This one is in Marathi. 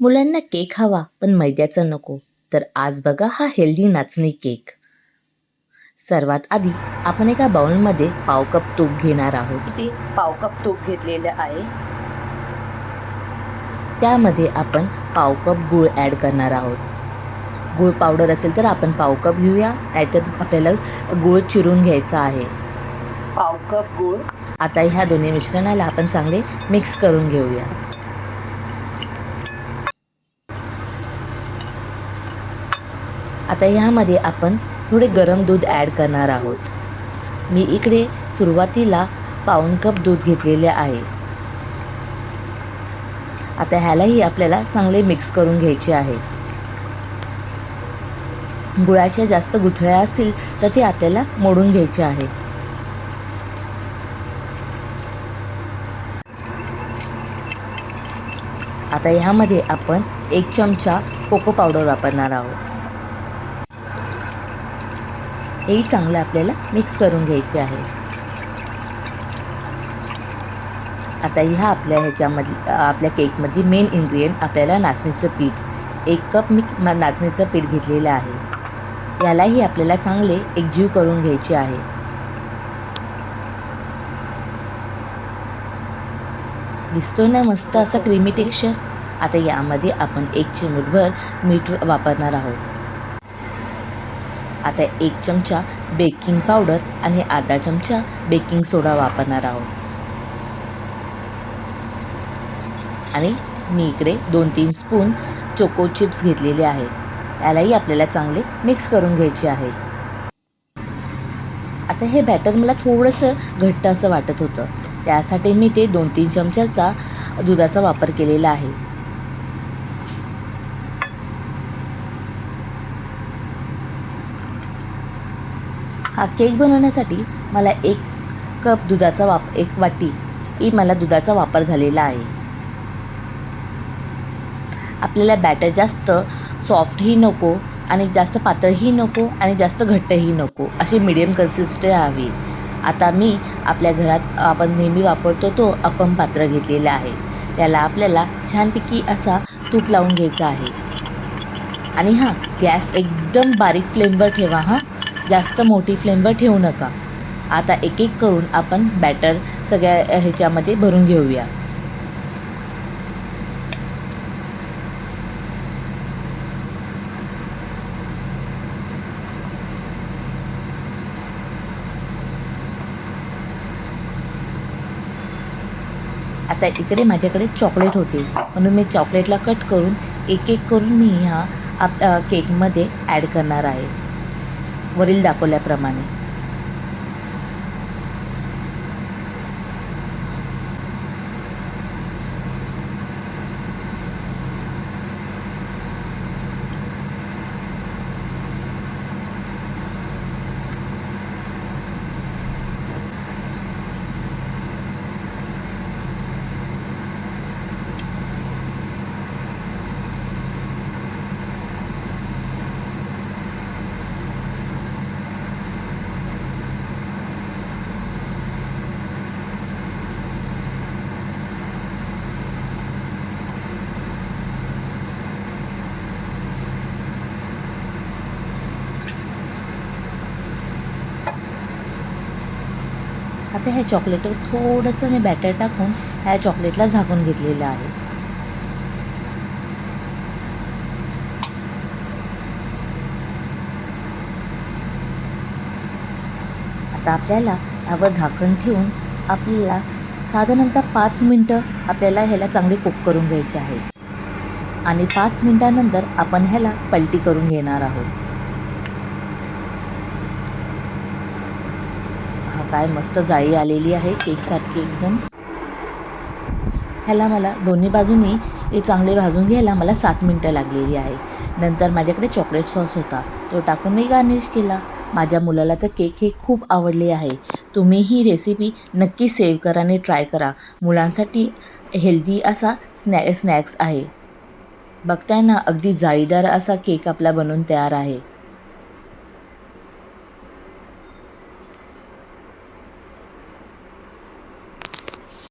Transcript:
मुलांना केक हवा पण मैद्याचा नको. तर आज बघा हा हेल्दी नाचणी केक. सर्वात आधी आपण एका बाउलमध्ये पाव कप तूप घेणार आहोत. इथे पाव कप तूप घेतलेलं आहे. त्यामध्ये आपण पाव कप गूळ ॲड करणार आहोत. गूळ पावडर असेल तर आपण पाव कप घेऊया नाहीतर आपल्याला गूळ चिरून घ्यायचा आहे. पाव कप गूळ. आता ह्या दोन्ही मिश्रणाला आपण चांगले मिक्स करून घेऊया. आता ह्यामध्ये आपण थोडे गरम दूध ॲड करणार आहोत. मी इकडे सुरुवातीला पाऊण कप दूध घेतलेले आहे. आता ह्यालाही आपल्याला चांगले मिक्स करून घ्यायचे आहे. गुळाच्या जास्त गुठळ्या असतील तर ते आपल्याला मोडून घ्यायचे आहेत. आता ह्यामध्ये आपण एक चमचा कोको पावडर वापरणार आहोत. हेही चांगलं आपल्याला मिक्स करून घ्यायचे आहे. आता ह्या आपल्या ह्याच्यामधली आपल्या केकमधली मेन इन्ग्रेडियंट आपल्याला नाचणीचं पीठ एक कप मी म- नाचणीचं पीठ घेतलेलं आहे. यालाही आपल्याला चांगले एकजीव करून घ्यायचे आहे. दिसतो ना मस्त असा क्रीमी टेक्स्चर आता यामध्ये आपण एक चिमूटभर मीठ वापरणार आहोत. आता एक चमचा बेकिंग पावडर आणि अर्धा चमचा बेकिंग सोडा वापरणार आहोत. आणि मी इकडे दोन तीन स्पून चोको चिप्स घेतलेले आहेत. यालाही आपल्याला चांगले मिक्स करून घ्यायचे आहे. आता हे बॅटर मला थोडंसं घट्ट असं वाटत होतं. त्यासाठी मी ते दोन तीन चमच्याचा दुधाचा वापर केलेला आहे. हा केक बनवण्यासाठी मला एक कप दुधाचा वाप एक वाटी ही मला दुधाचा वापर झालेला आहे. आपल्याला बॅटर जास्त सॉफ्टही नको आणि जास्त पातळही नको आणि जास्त घट्टही नको अशी मिडियम कन्सिस्ट हवी. आता मी आपल्या घरात आपण नेहमी वापरतो तो अपम पात्र घेतलेला आहे. त्याला आपल्याला छानपैकी असा तूप लावून घ्यायचा आहे. आणि हां गॅस एकदम बारीक फ्लेमवर ठेवा हां. जास्त मोठी फ्लेमवर ठेवू नका. आता एक एक करून आपण बॅटर सगळ्या ह्याच्यामध्ये भरून घेऊया. आता इकडे माझ्याकडे चॉकलेट होते. म्हणून मी चॉकलेटला कट करून एक एक करून मी ह्या आप केकमध्ये ॲड करणार आहे. वरील दाखवल्याप्रमाणे. आता ह्या चॉकलेटवर थोडंसं मी बॅटर टाकून ह्या चॉकलेटला झाकून घेतलेलं आहे. आता आपल्याला ह्यावर झाकण ठेवून आपल्याला साधारणतः पाच मिनटं आपल्याला ह्याला चांगले कुक करून घ्यायचे आहे. आणि पाच मिनटानंतर आपण ह्याला पलटी करून घेणार आहोत. काय मस्त जाळी आलेली आहे केकसारखी एकदम. ह्याला मला दोन्ही बाजूनी हे चांगले भाजून घ्यायला मला सात मिनटं लागलेली आहे. नंतर माझ्याकडे चॉकलेट सॉस होता. तो टाकून मी गार्निश केला. माझ्या मुलाला तर केक हे खूप आवडले आहे. तुम्ही ही रेसिपी नक्की सेव्ह करा आणि ट्राय करा. मुलांसाठी हेल्दी असा स्नॅ स्नॅक्स आहे. बघताय ना अगदी जाळीदार असा केक आपला बनवून तयार आहे.